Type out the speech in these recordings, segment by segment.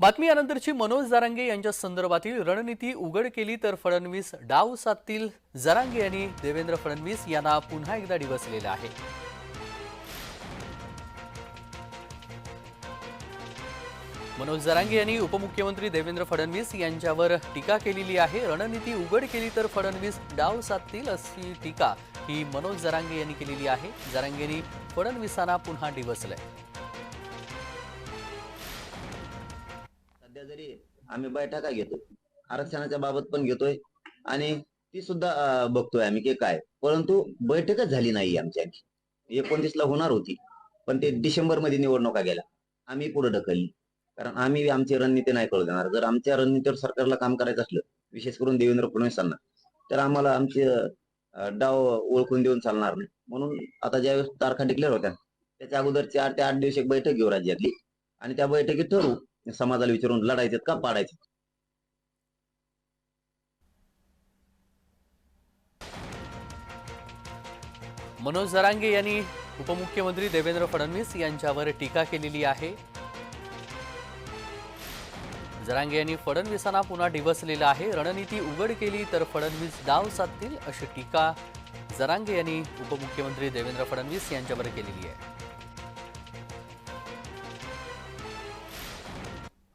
बातमी यानंतरची मनोज जारांगे यांच्या संदर्भातील रणनीती उघड केली तर फडणवीस डाव साधतील. जरांगे यांनी देवेंद्र फडणवीस यांना पुन्हा एकदा डिवसलेलं आहे. मनोज जरांगे यांनी उपमुख्यमंत्री देवेंद्र फडणवीस यांच्यावर टीका केलेली आहे. रणनीती उघड केली तर फडणवीस डाव साधतील अशी टीका ही मनोज जरांगे यांनी केलेली आहे. जरांगेंनी फडणवीसांना पुन्हा डिवसलंय. सध्या जरी आम्ही बैठका घेतो आरक्षणाच्या बाबत पण घेतोय आणि ती सुद्धा बघतोय आम्ही की काय. परंतु बैठकच झाली नाही आमची आणखी. एकोणतीस ला होणार होती पण ते डिसेंबरमध्ये निवडणुका गेल्या. आम्ही पुढे ढकलली. कारण आम्ही आमची रणनीती नाही करू देणार. जर आमच्या रणनीतीवर सरकारला काम करायचं असलं विशेष करून देवेंद्र फडणवीसांना तर आम्हाला आमचे डाव ओळखून देऊन चालणार नाही. म्हणून आता ज्यावेळेस तारखा डिक्लेअर होत्या त्याच्या अगोदर चार ते आठ दिवस एक बैठक घेऊ राज्यातली. आणि त्या बैठकीत ठरवू समाजाला विचारून लढायचे का पाडायचे मनोज जरांगे यांनी उपमुख्यमंत्री देवेंद्र फडणवीस यांच्यावर टीका केलेली आहे. जरांगे यांनी फडणवीसांना पुन्हा डिवसलेलं आहे. रणनीती उघड केली तर फडणवीस डाव साधतील अशी टीका जरांगे यांनी उपमुख्यमंत्री देवेंद्र फडणवीस यांच्यावर केलेली आहे.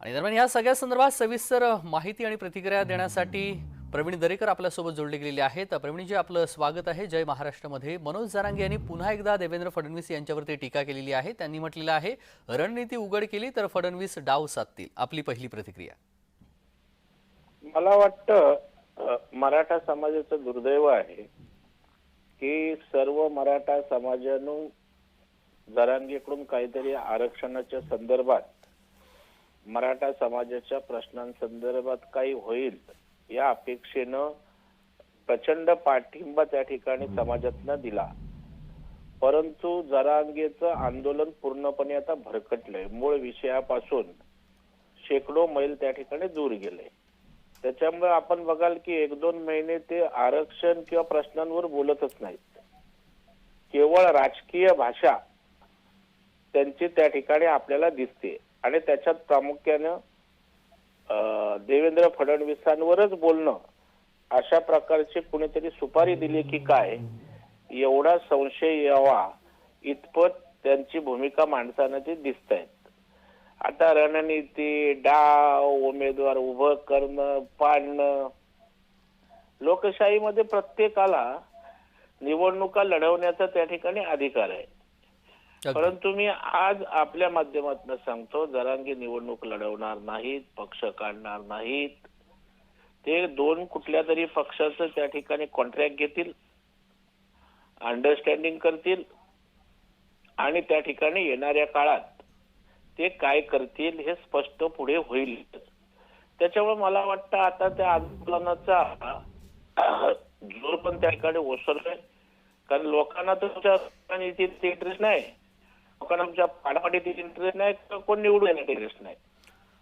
आणि दरम्यान या सगळ्या संदर्भात सविस्तर माहिती आणि प्रतिक्रिया देण्यासाठी प्रवीण दरेकर आपल्यासोबत जोडले गेलेले आहेत. प्रवीणजी आपलं स्वागत आहे जय महाराष्ट्रामध्ये. मनोज जारांगे यांनी पुन्हा एकदा देवेंद्र फडणवीस यांच्यावरती टीका केलेली आहे. त्यांनी म्हटलेलं आहे रणनीती उघड केली तर फडणवीस डाव साधतील. आपली पहिली प्रतिक्रिया. मला वाटतं मराठा समाजाचं दुर्दैव आहे की सर्व मराठा समाजानं जरांगेकडून काहीतरी आरक्षणाच्या संदर्भात मराठा समाजाच्या प्रश्नांसंदर्भात काही होईल या अपेक्षेनं प्रचंड पाठिंबा त्या ठिकाणी समाजातनं दिला. परंतु जरांगेचं आंदोलन पूर्णपणे आता भरकटलंय. मूळ विषयापासून शेकडो मैल त्या ठिकाणी दूर गेले. त्याच्यामुळे आपण बघाल की एक दोन महिने ते आरक्षण किंवा प्रश्नांवर बोलतच नाहीत. केवळ राजकीय भाषा त्यांची त्या ठिकाणी आपल्याला दिसते. आणि त्याच्यात प्रामुख्यानं अं, देवेंद्र फडणवीसांवरच बोलणं अशा प्रकारची कुणीतरी सुपारी दिली की काय एवढा संशय यावा इतपत त्यांची भूमिका माणसानं ती दिसत आहेत आता रणनीती डाव उमेदवार उभं करणं पाडणं लोकशाहीमध्ये प्रत्येकाला निवडणुका लढवण्याचा त्या ठिकाणी अधिकार आहे. परंतु मी आज आपल्या माध्यमातून सांगतो जरांगी निवडणूक लढवणार नाहीत पक्ष काढणार नाहीत. ते दोन कुठल्या तरी पक्षाचं त्या ठिकाणी कॉन्ट्रॅक्ट घेतील अंडरस्टँडिंग करतील आणि त्या ठिकाणी येणाऱ्या काळात ते काय करतील हे स्पष्ट पुढे होईल. त्याच्यामुळे मला वाटतं आता त्या आंदोलनाचा जोर पण त्या ठिकाणी ओसरलाय कारण लोकांना तर तुमच्या इंटरेस्ट नाही. लोकांना पाडापाडीत इंटरेस्ट नाही कोण निवडून येण्यात इंटरेस्ट नाही.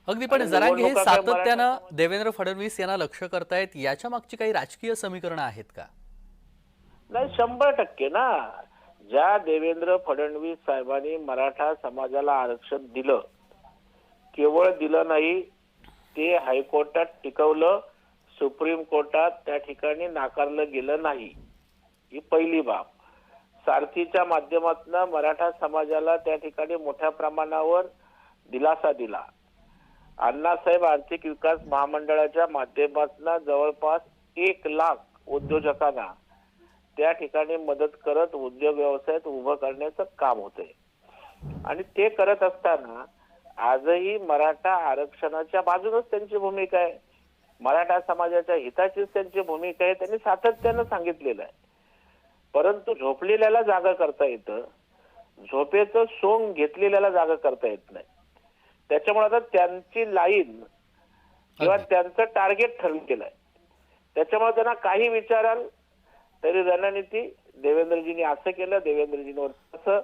अगदी पण जरांगे हे सातत्यानं देवेंद्र फडणवीस यांना लक्ष करतायत याच्या मागची काही राजकीय समीकरणं आहेत का? नाही शंभर टक्के ना. ज्या देवेंद्र फडणवीस साहेबांनी मराठा समाजाला आरक्षण दिलं केवळ दिलं नाही ते हायकोर्टात टिकवलं सुप्रीम कोर्टात त्या ठिकाणी नाकारलं गेलं नाही. ही पहिली बाब. सारथीच्या माध्यमातून मराठा समाजाला त्या ठिकाणी मोठ्या प्रमाणावर दिलासा दिला. अण्णासाहेब आर्थिक विकास महामंडळाच्या माध्यमातून जवळपास एक लाख उद्योजकांना त्या ठिकाणी मदत करत उद्योग व्यवसायात उभं करण्याचं काम होतंय. आणि ते करत असताना आजही मराठा आरक्षणाच्या बाजूनच त्यांची भूमिका आहे. मराठा समाजाच्या हिताचीच त्यांची भूमिका आहे त्यांनी सातत्यानं सांगितलेलं आहे. परंतु झोपलेल्याला जागा करता येतं. झोपेचं सोंग घेतलेल्याला जागा करता येत नाही. त्याच्यामुळे आता त्यांची लाईन किंवा. त्यांचं टार्गेट ठरलेलं आहे त्याच्यामुळे त्यांना काही विचाराल तरी रणनीती देवेंद्रजींनी असं केलं देवेंद्रजींवर तसं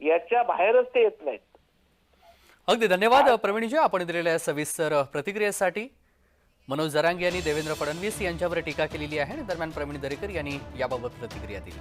याच्या बाहेरच ते येत नाहीत. अगदी धन्यवाद प्रवीणजी आपण दिलेल्या सविस्तर प्रतिक्रियेसाठी. मनोज जरांगे यांनी देवेंद्र फडणवीस यांच्यावर टीका केलेली आहे आणि दरम्यान प्रवीण दरेकर यांनी याबाबत प्रतिक्रिया दिली.